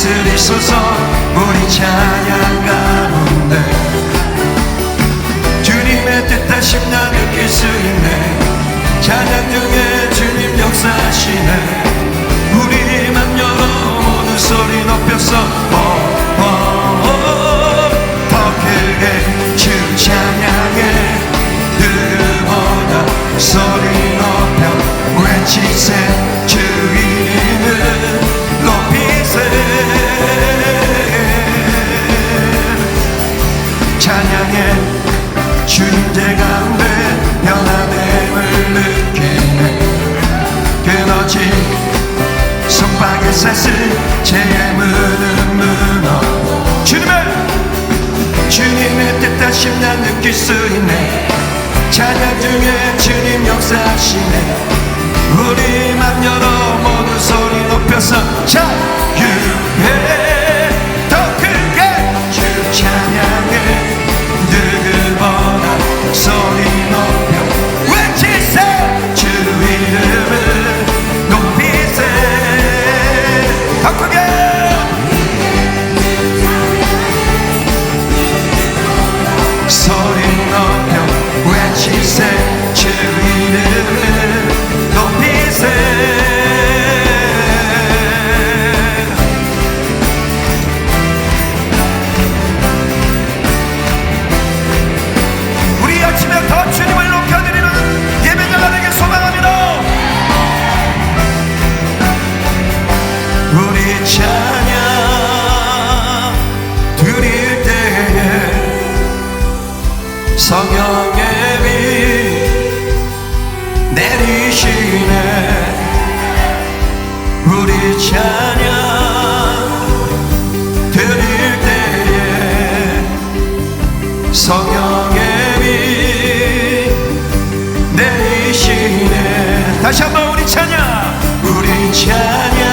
다스리소서 우리 찬양 가운데 주님의 뜻 다시 나 느낄 수 있네. 찬양 중에 주님 역사하시네. 느낄 수 있네 찬양 중에 주님 역사하시네 우리 맘 열어 모두 소리 높여서 자. 성령의 빛 내리시네. 우리 찬양 드릴 때에 성령의 빛 내리시네. 다시 한번 우리 찬양. 우리 찬양.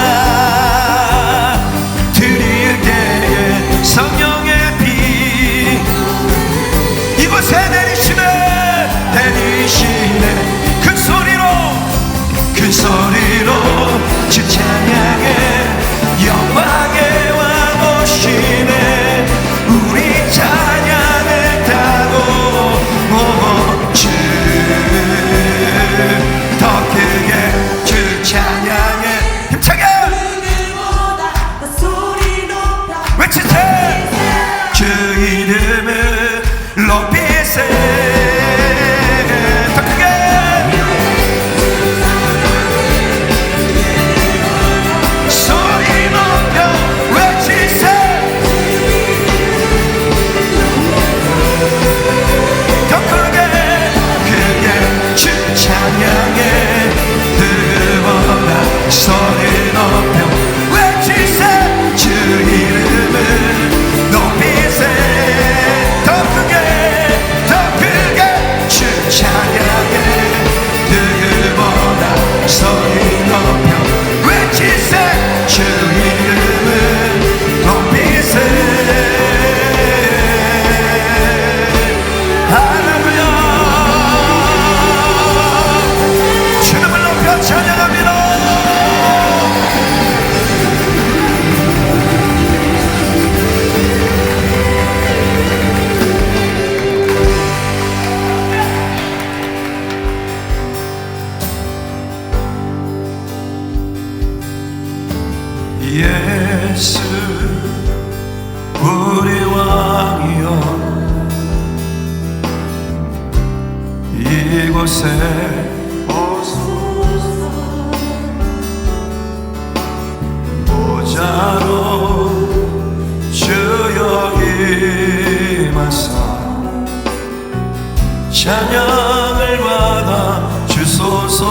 찬양을 받아 주소서.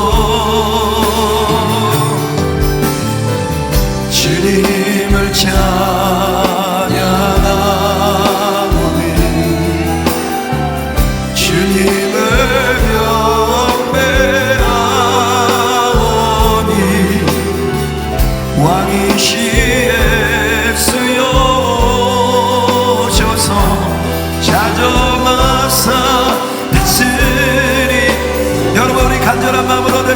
주님을 찬양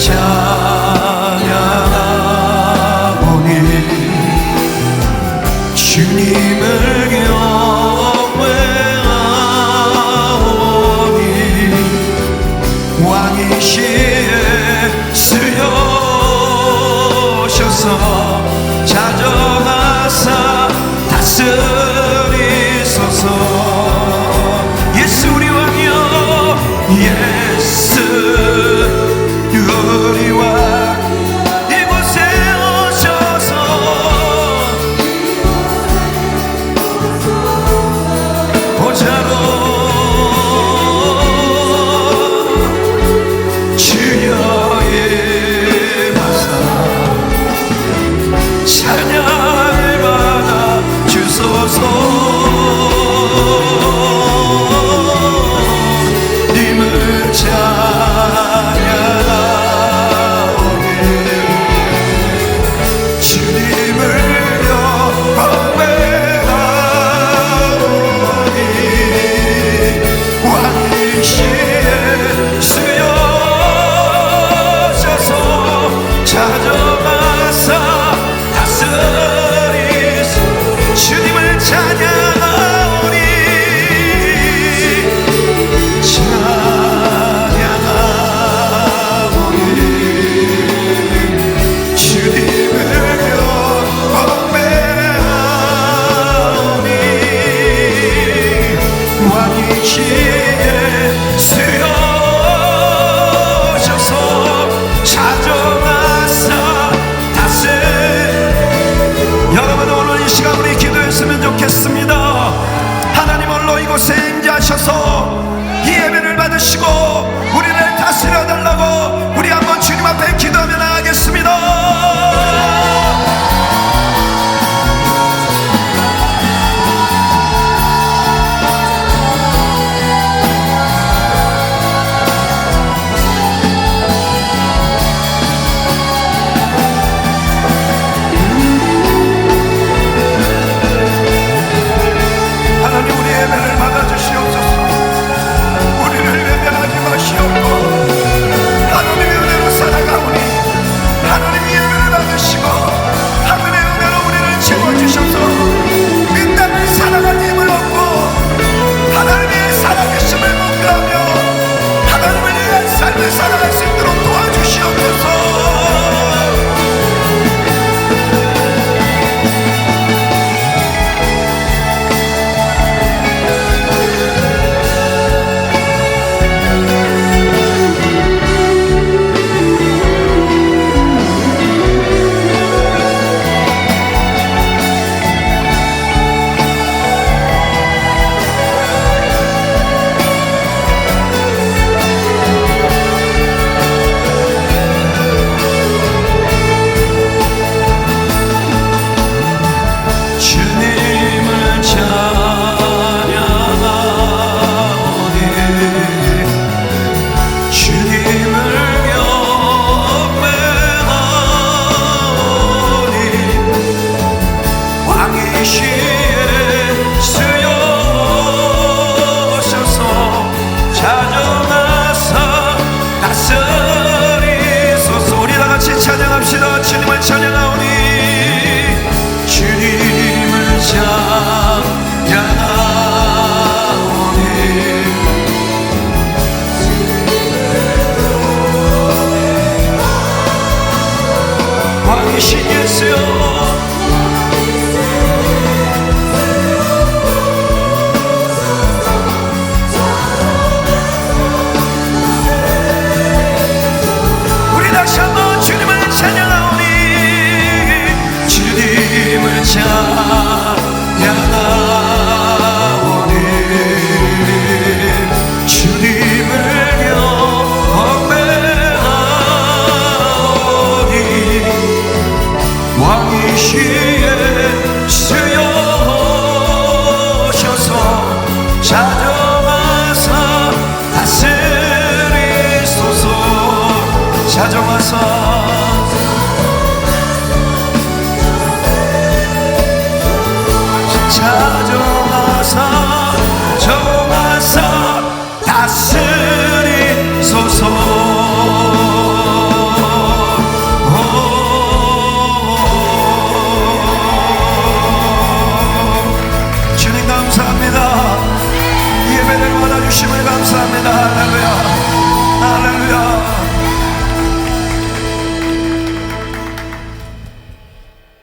찬양하오니 주님을 찾아와서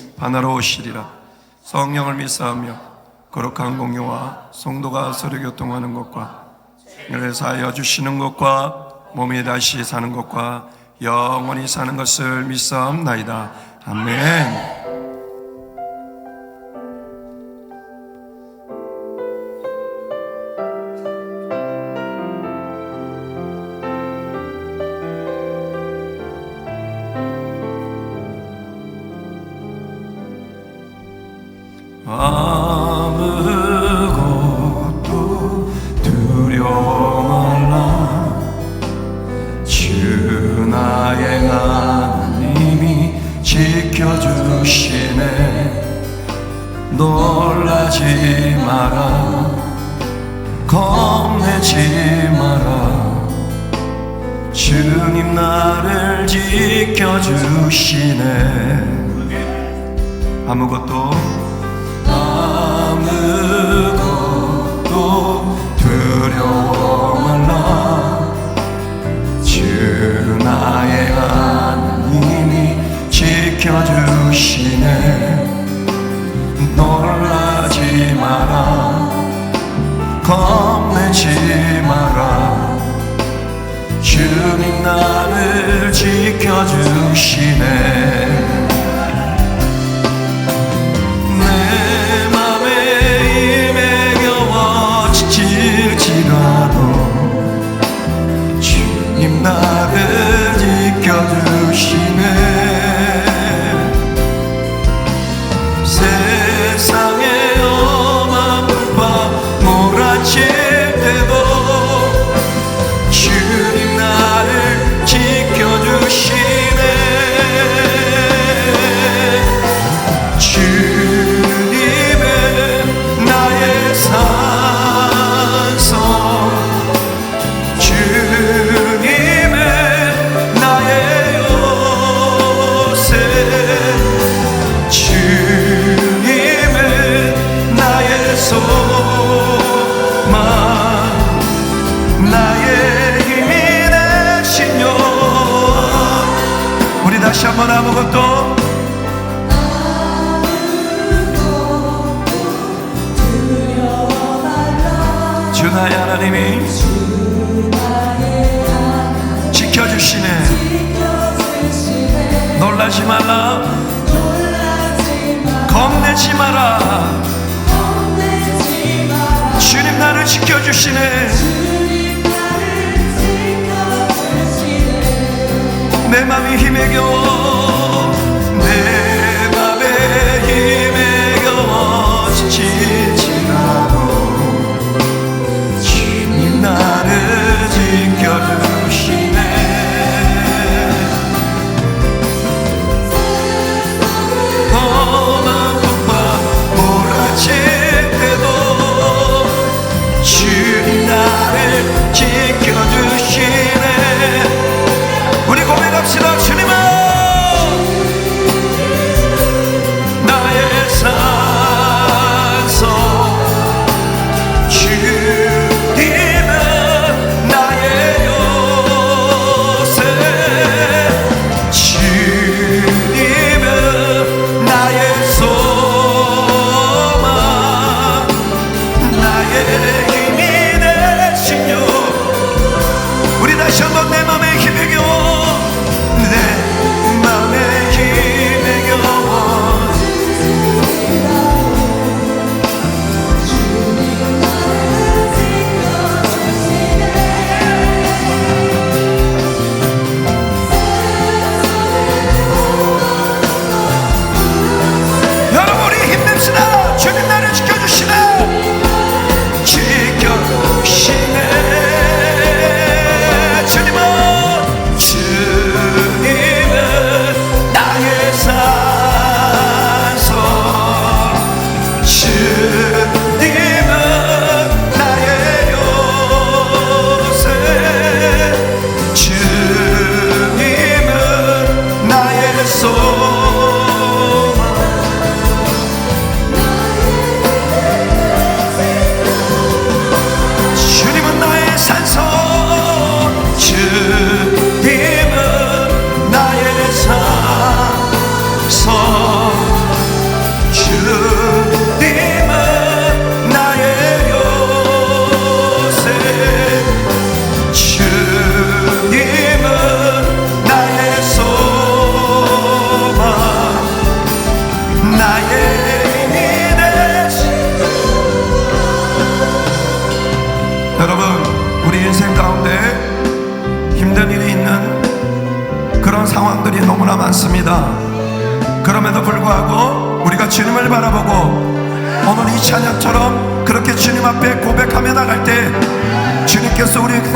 심판하러 오시리라. 성령을 믿사오며 거룩한 공유와 성도가 서로 교통하는 것과 을 사하여 주시는 것과 몸이 다시 사는 것과 영원히 사는 것을 믿사옵나이다. 아멘 나를 지켜주시네. 내 맘에 임에 겨워 지칠지라도 주님 나를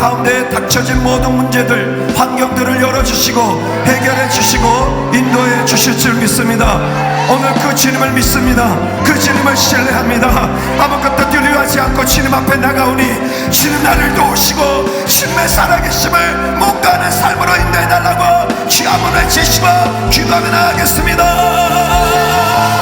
가운데 닥쳐진 모든 문제들, 환경들을 열어주시고 해결해 주시고 인도해 주실 줄 믿습니다. 오늘 그 주님을 믿습니다. 그 주님을 신뢰합니다. 아무것도 두려워하지 않고 주님 앞에 나가오니 주님 나를 도우시고 주님의 살아계심을 못 가는 삶으로 인도해달라고 주 한번을 제시고 기도하며 나가겠습니다.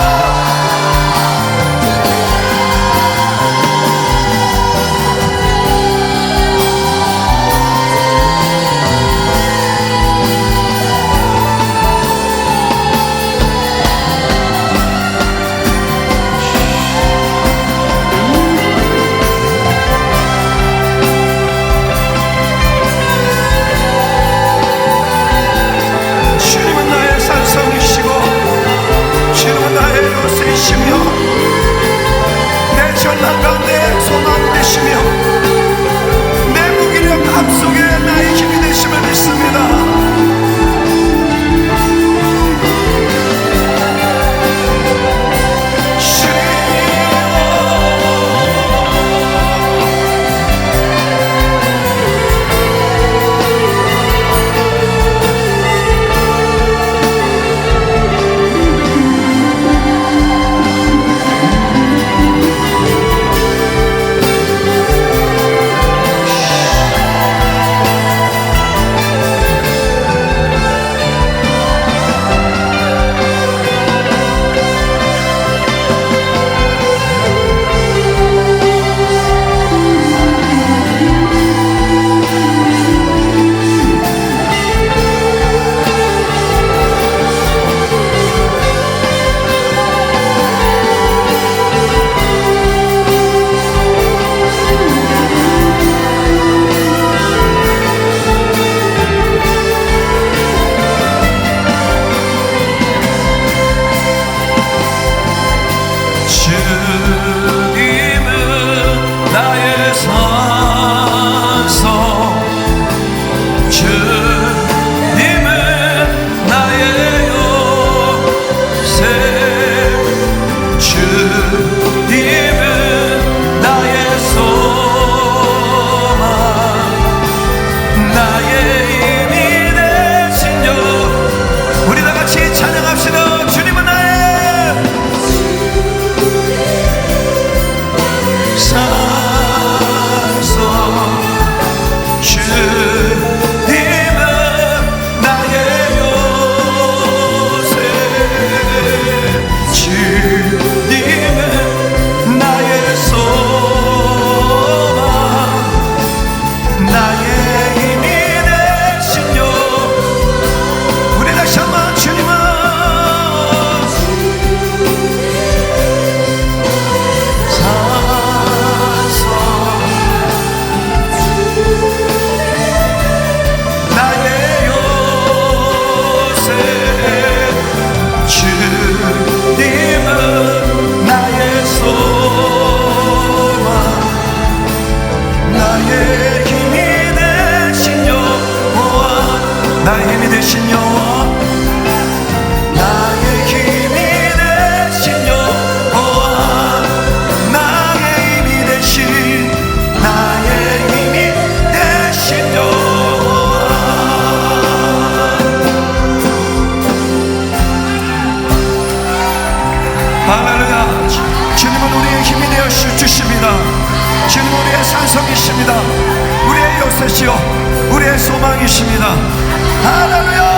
나 주님은 나의 소망 나의 힘이 되신 여호와 나의 힘이 되신 여호와 산성이십니다. 우리의 요새시요 우리의 소망이십니다. 할렐루야